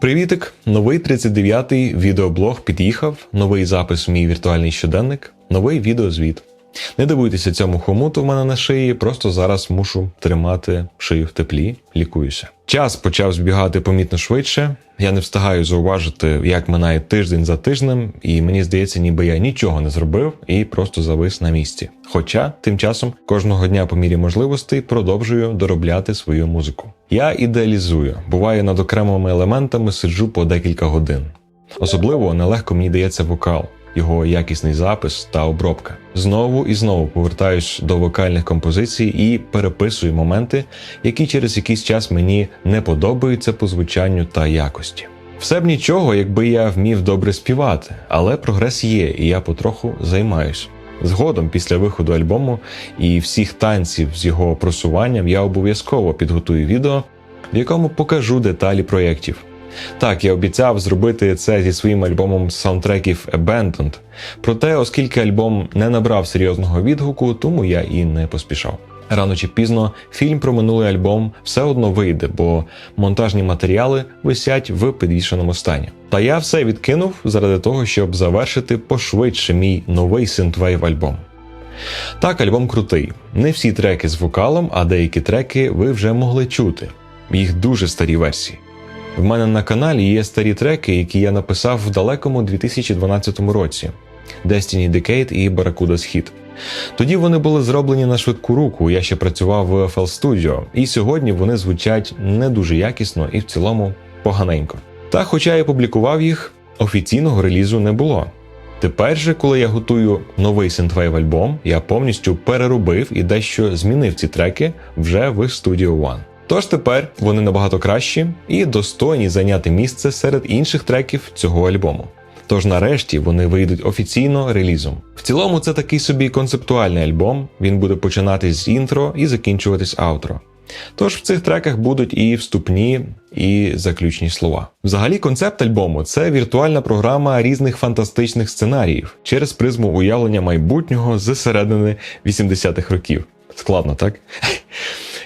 Привітик! Новий 39-й відеоблог під'їхав, новий запис в мій віртуальний щоденник, новий відеозвіт. Не дивуйтеся цьому хомуту в мене на шиї, просто зараз мушу тримати шию в теплі, лікуюся. Час почав збігати помітно швидше. Я не встигаю зауважити, як минає тиждень за тижнем, і мені здається, ніби я нічого не зробив і просто завис на місці. Хоча тим часом кожного дня по мірі можливостей продовжую доробляти свою музику. Я ідеалізую, буває над окремими елементами сиджу по декілька годин. Особливо нелегко мені дається вокал, його якісний запис та обробка. Знову і знову повертаюсь до вокальних композицій і переписую моменти, які через якийсь час мені не подобаються по звучанню та якості. Все б нічого, якби я вмів добре співати, але прогрес є, і я потроху займаюсь. Згодом, після виходу альбому і всіх танців з його просуванням, я обов'язково підготую відео, в якому покажу деталі проєктів. Так, я обіцяв зробити це зі своїм альбомом саундтреків Abandoned, проте, оскільки альбом не набрав серйозного відгуку, тому я і не поспішав. Рано чи пізно фільм про минулий альбом все одно вийде, бо монтажні матеріали висять в підвішеному стані. Та я все відкинув заради того, щоб завершити пошвидше мій новий синтвейв альбом. Так, альбом крутий. Не всі треки з вокалом, а деякі треки ви вже могли чути. Їх дуже старі версії. В мене на каналі є старі треки, які я написав в далекому 2012 році: Destiny Decade і Barracuda's Hit. Тоді вони були зроблені на швидку руку. Я ще працював в FL Studio, і сьогодні вони звучать не дуже якісно і в цілому поганенько. Та, хоча я публікував їх, офіційного релізу не було. Тепер же, коли я готую новий синтвейв альбом, я повністю переробив і дещо змінив ці треки вже в Studio One. Тож тепер вони набагато кращі і достойні зайняти місце серед інших треків цього альбому. Тож нарешті вони вийдуть офіційно релізом. В цілому, це такий собі концептуальний альбом. Він буде починатись з інтро і закінчуватись аутро. Тож в цих треках будуть і вступні, і заключні слова. Взагалі, концепт альбому це віртуальна програма різних фантастичних сценаріїв через призму уявлення майбутнього з середини 80-х років. Складно, так?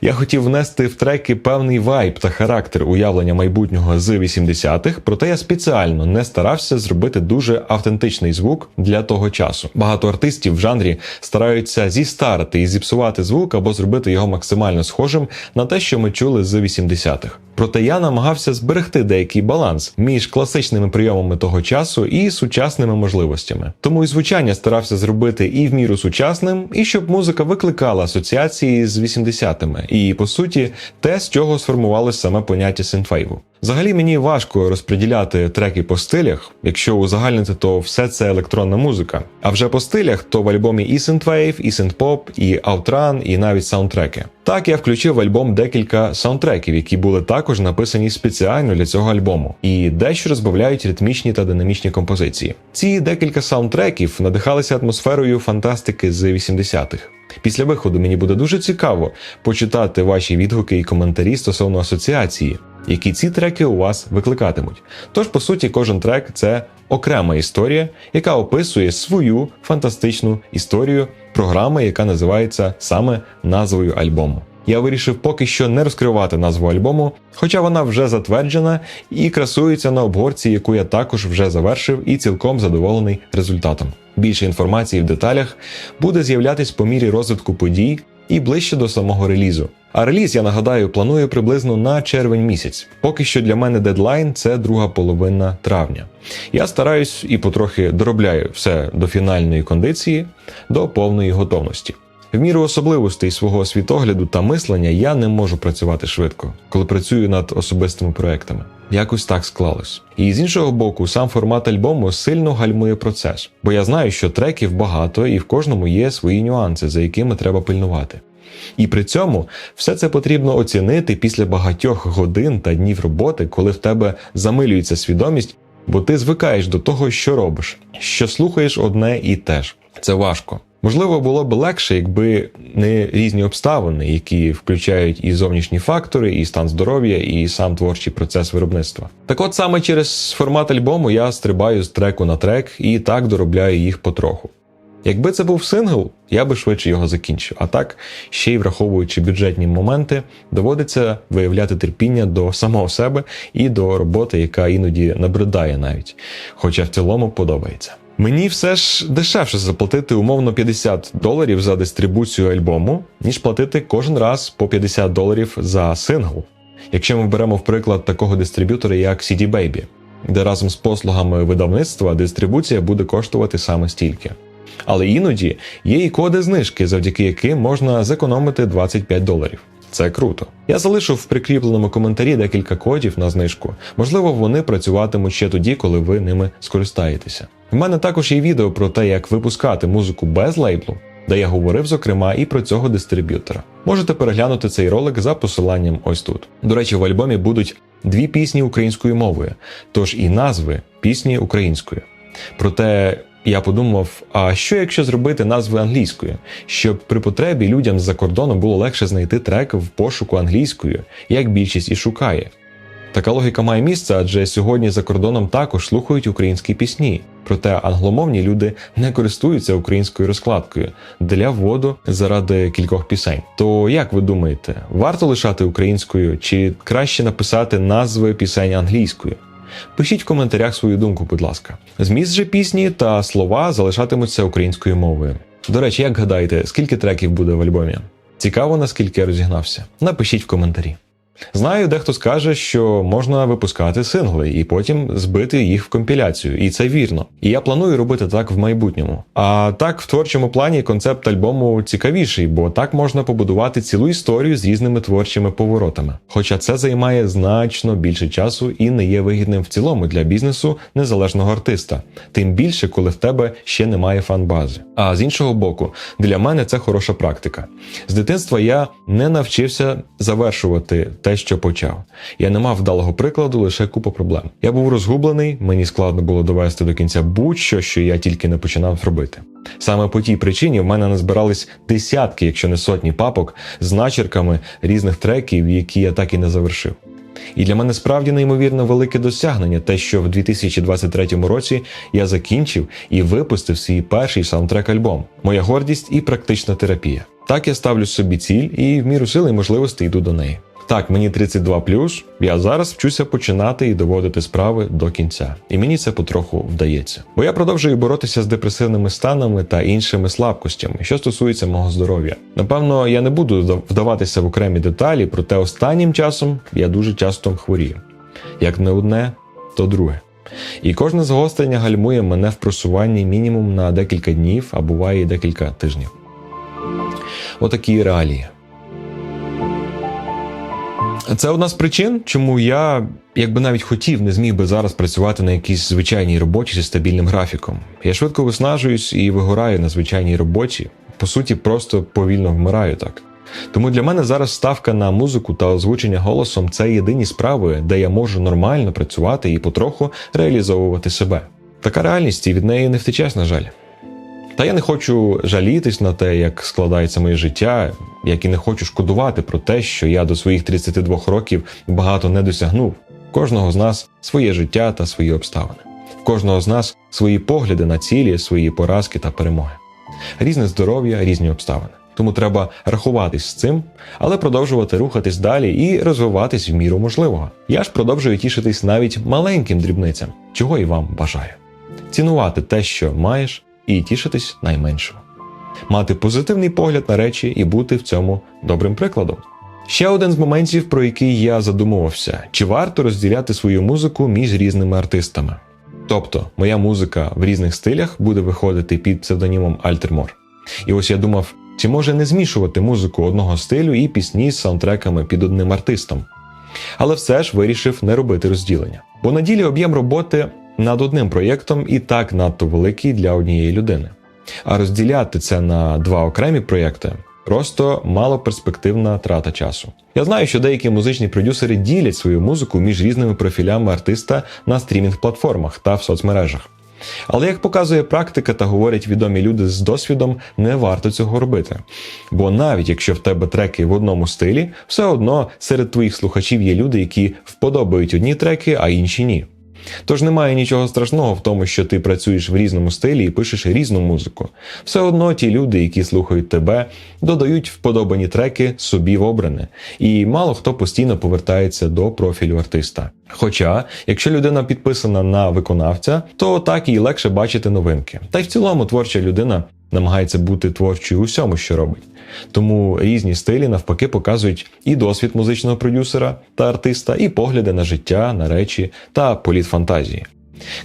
Я хотів внести в треки певний вайб та характер уявлення майбутнього з 80-х, проте я спеціально не старався зробити дуже автентичний звук для того часу. Багато артистів в жанрі стараються зістарити і зіпсувати звук або зробити його максимально схожим на те, що ми чули з 80-х. Проте я намагався зберегти деякий баланс між класичними прийомами того часу і сучасними можливостями. Тому і звучання старався зробити і в міру сучасним, і щоб музика викликала асоціації з 80-ми, і по суті, те, з чого сформувалось саме поняття синтфейву. Взагалі мені важко розподіляти треки по стилях, якщо узагальнити, то все це електронна музика. А вже по стилях, то в альбомі і синтвейв, і синтпоп, і аутран, і навіть саундтреки. Так я включив в альбом декілька саундтреків, які були також написані спеціально для цього альбому, і дещо розбавляють ритмічні та динамічні композиції. Ці декілька саундтреків надихалися атмосферою фантастики з 80-х. Після виходу мені буде дуже цікаво почитати ваші відгуки і коментарі стосовно асоціації, які ці треки у вас викликатимуть. Тож, по суті, кожен трек це окрема історія, яка описує свою фантастичну історію програми, яка називається саме назвою альбому. Я вирішив поки що не розкривати назву альбому, хоча вона вже затверджена і красується на обгорці, яку я також вже завершив і цілком задоволений результатом. Більше інформації в деталях буде з'являтись по мірі розвитку подій і ближче до самого релізу. А реліз, я нагадаю, планую приблизно на червень місяць. Поки що для мене дедлайн це друга половина травня. Я стараюсь і потрохи доробляю все до фінальної кондиції, до повної готовності. В міру особливостей свого світогляду та мислення я не можу працювати швидко, коли працюю над особистими проектами. Якось так склалось. І з іншого боку, сам формат альбому сильно гальмує процес, бо я знаю, що треків багато і в кожному є свої нюанси, за якими треба пильнувати. І при цьому все це потрібно оцінити після багатьох годин та днів роботи, коли в тебе замилюється свідомість, бо ти звикаєш до того, що робиш, що слухаєш одне і те ж. Це важко. Можливо, було б легше, якби не різні обставини, які включають і зовнішні фактори, і стан здоров'я, і сам творчий процес виробництва. Так от саме через формат альбому я стрибаю з треку на трек і так доробляю їх потроху. Якби це був сингл, я би швидше його закінчив. А так, ще й враховуючи бюджетні моменти, доводиться виявляти терпіння до самого себе і до роботи, яка іноді набридає навіть, хоча в цілому подобається. Мені все ж дешевше заплатити умовно 50 доларів за дистрибуцію альбому, ніж платити кожен раз по 50 доларів за сингл. Якщо ми беремо в приклад такого дистриб'ютора, як CD Baby, де разом з послугами видавництва дистрибуція буде коштувати саме стільки. Але іноді є і коди знижки, завдяки яким можна зекономити 25 доларів. Це круто. Я залишу в прикріпленому коментарі декілька кодів на знижку. Можливо, вони працюватимуть ще тоді, коли ви ними скористаєтеся. В мене також є відео про те, як випускати музику без лейблу, де я говорив, зокрема, і про цього дистриб'ютора. Можете переглянути цей ролик за посиланням ось тут. До речі, в альбомі будуть дві пісні українською мовою, тож і назви пісні українською. Проте я подумав: а що якщо зробити назви англійською, щоб при потребі людям з-за кордону було легше знайти трек в пошуку англійською, як більшість і шукає. Така логіка має місце, адже сьогодні за кордоном також слухають українські пісні. Проте англомовні люди не користуються українською розкладкою для вводу заради кількох пісень. То як ви думаєте, варто лишати українською чи краще написати назви пісень англійською? Пишіть в коментарях свою думку, будь ласка. Зміст же пісні та слова залишатимуться українською мовою. До речі, як гадаєте, скільки треків буде в альбомі? Цікаво, наскільки я розігнався. Напишіть в коментарі. Знаю, дехто скаже, що можна випускати сингли і потім збити їх в компіляцію, і це вірно. І я планую робити так в майбутньому. А так, в творчому плані концепт альбому цікавіший, бо так можна побудувати цілу історію з різними творчими поворотами. Хоча це займає значно більше часу і не є вигідним в цілому для бізнесу незалежного артиста, тим більше, коли в тебе ще немає фан-бази. А з іншого боку, для мене це хороша практика. З дитинства я не навчився завершувати те, що почав. Я не мав вдалого прикладу, лише купа проблем. Я був розгублений, мені складно було довести до кінця будь-що, що я тільки не починав робити. Саме по тій причині в мене назбирались десятки, якщо не сотні папок з начерками різних треків, які я так і не завершив. І для мене справді неймовірно велике досягнення, те, що в 2023 році я закінчив і випустив свій перший саундтрек-альбом, моя гордість і практична терапія. Так я ставлю собі ціль і в міру сили і можливостей йду до неї. Так, мені 32 я зараз вчуся починати і доводити справи до кінця. І мені це потроху вдається. Бо я продовжую боротися з депресивними станами та іншими слабкостями, що стосується мого здоров'я. Напевно, я не буду вдаватися в окремі деталі, проте останнім часом я дуже часто хворію. Як не одне, то друге. І кожне загострення гальмує мене в просуванні мінімум на декілька днів, а буває і декілька тижнів. Отакі реалії. Це одна з причин, чому я, якби навіть хотів, не зміг би зараз працювати на якійсь звичайній роботі зі стабільним графіком. Я швидко виснажуюсь і вигораю на звичайній роботі. По суті, просто повільно вмираю так. Тому для мене зараз ставка на музику та озвучення голосом це єдині справи, де я можу нормально працювати і потроху реалізовувати себе. Така реальність і від неї не втечеш, на жаль. Та я не хочу жалітись на те, як складається моє життя, як і не хочу шкодувати про те, що я до своїх 32 років багато не досягнув. Кожного з нас своє життя та свої обставини. В кожного з нас свої погляди на цілі, свої поразки та перемоги. Різне здоров'я, різні обставини. Тому треба рахуватись з цим, але продовжувати рухатись далі і розвиватись в міру можливого. Я ж продовжую тішитись навіть маленьким дрібницям, чого і вам бажаю. Цінувати те, що маєш, і тішитись найменшого. Мати позитивний погляд на речі і бути в цьому добрим прикладом. Ще один з моментів, про який я задумувався: чи варто розділяти свою музику між різними артистами. Тобто, моя музика в різних стилях буде виходити під псевдонімом Альтермор. І ось я думав, чи може не змішувати музику одного стилю і пісні з саундтреками під одним артистом. Але все ж вирішив не робити розділення. Бо на ділі об'єм роботи над одним проєктом і так надто великий для однієї людини. А розділяти це на два окремі проєкти просто малоперспективна трата часу. Я знаю, що деякі музичні продюсери ділять свою музику між різними профілями артиста на стрімінг-платформах та в соцмережах. Але як показує практика та говорять відомі люди з досвідом, не варто цього робити. Бо навіть якщо в тебе треки в одному стилі, все одно серед твоїх слухачів є люди, які вподобають одні треки, а інші ні. Тож немає нічого страшного в тому, що ти працюєш в різному стилі і пишеш різну музику. Все одно ті люди, які слухають тебе, додають вподобані треки собі в обране, і мало хто постійно повертається до профілю артиста. Хоча, якщо людина підписана на виконавця, то так їй легше бачити новинки. Та й в цілому творча людина намагається бути творчою у всьому, що робить. Тому різні стилі навпаки показують і досвід музичного продюсера та артиста, і погляди на життя, на речі та політ фантазії.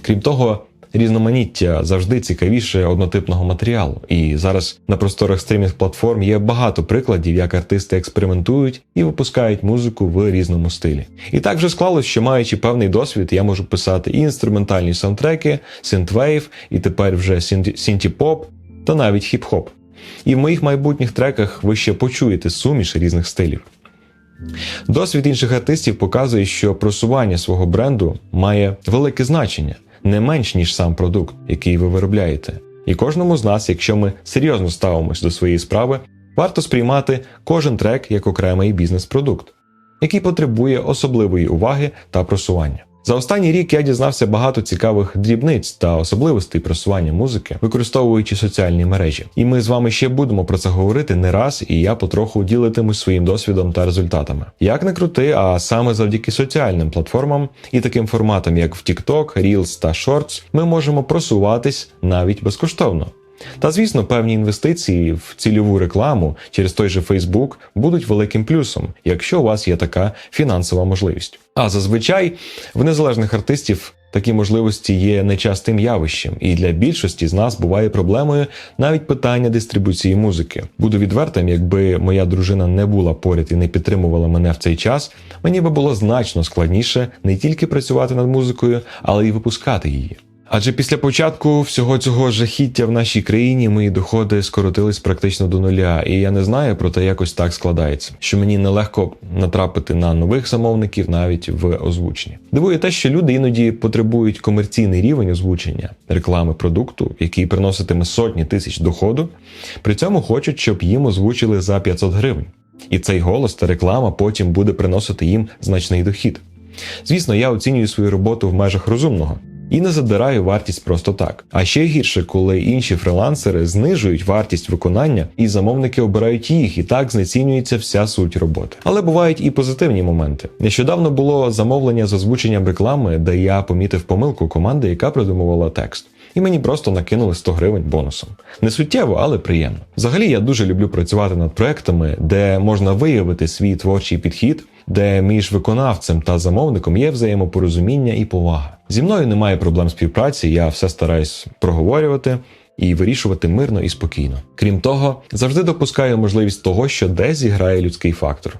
Крім того, різноманіття завжди цікавіше однотипного матеріалу. І зараз на просторах стрімінг платформ є багато прикладів, як артисти експериментують і випускають музику в різному стилі. І так вже склалось, що маючи певний досвід, я можу писати і інструментальні саундтреки, синтвейв, і тепер вже синті-поп та навіть хіп-хоп. І в моїх майбутніх треках ви ще почуєте суміш різних стилів. Досвід інших артистів показує, що просування свого бренду має велике значення, не менш ніж сам продукт, який ви виробляєте. І кожному з нас, якщо ми серйозно ставимось до своєї справи, варто сприймати кожен трек як окремий бізнес-продукт, який потребує особливої уваги та просування. За останній рік я дізнався багато цікавих дрібниць та особливостей просування музики, використовуючи соціальні мережі. І ми з вами ще будемо про це говорити не раз, і я потроху ділитимусь своїм досвідом та результатами. Як не крути, а саме завдяки соціальним платформам і таким форматам, як в TikTok, Reels та Shorts, ми можемо просуватись навіть безкоштовно. Та звісно, певні інвестиції в цільову рекламу через той же Facebook будуть великим плюсом, якщо у вас є така фінансова можливість. А зазвичай в незалежних артистів такі можливості є нечастим явищем, і для більшості з нас буває проблемою навіть питання дистрибуції музики. Буду відвертим, якби моя дружина не була поряд і не підтримувала мене в цей час, мені би було значно складніше не тільки працювати над музикою, але й випускати її. Адже після початку всього цього жахіття в нашій країні мої доходи скоротились практично до нуля, і я не знаю, проте якось так складається, що мені нелегко натрапити на нових замовників навіть в озвученні. Дивує те, що люди іноді потребують комерційний рівень озвучення реклами продукту, який приноситиме сотні тисяч доходу, при цьому хочуть, щоб їм озвучили за 500 гривень. І цей голос та реклама потім буде приносити їм значний дохід. Звісно, я оцінюю свою роботу в межах розумного і не задираю вартість просто так. А ще гірше, коли інші фрилансери знижують вартість виконання, і замовники обирають їх, і так знецінюється вся суть роботи. Але бувають і позитивні моменти. Нещодавно було замовлення з озвученням реклами, де я помітив помилку команди, яка придумувала текст. І мені просто накинули 100 гривень бонусом. Не суттєво, але приємно. Взагалі, я дуже люблю працювати над проектами, де можна виявити свій творчий підхід, де між виконавцем та замовником є взаємопорозуміння і повага. Зі мною немає проблем співпраці, я все стараюсь проговорювати. І вирішувати мирно і спокійно. Крім того, завжди допускаю можливість того, що десь зіграє людський фактор,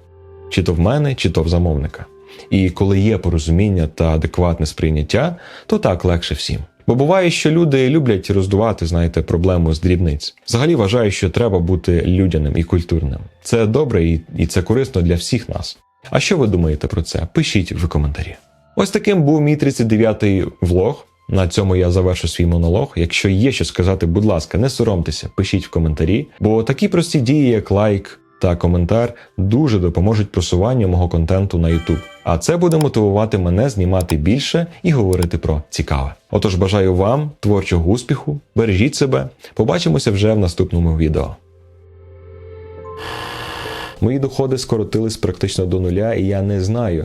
чи то в мене, чи то в замовника. І коли є порозуміння та адекватне сприйняття, то так легше всім. Бо буває, що люди люблять роздувати, знаєте, проблему з дрібниць. Взагалі вважаю, що треба бути людяним і культурним. Це добре і, це корисно для всіх нас. А що ви думаєте про це? Пишіть в коментарі. Ось таким був мій 39-й влог. На цьому я завершу свій монолог. Якщо є що сказати, будь ласка, не соромтеся, пишіть в коментарі, бо такі прості дії, як лайк та коментар, дуже допоможуть просуванню мого контенту на YouTube. А це буде мотивувати мене знімати більше і говорити про цікаве. Отож, бажаю вам творчого успіху, бережіть себе, побачимося вже в наступному відео. Мої доходи скоротились практично до нуля, і я не знаю,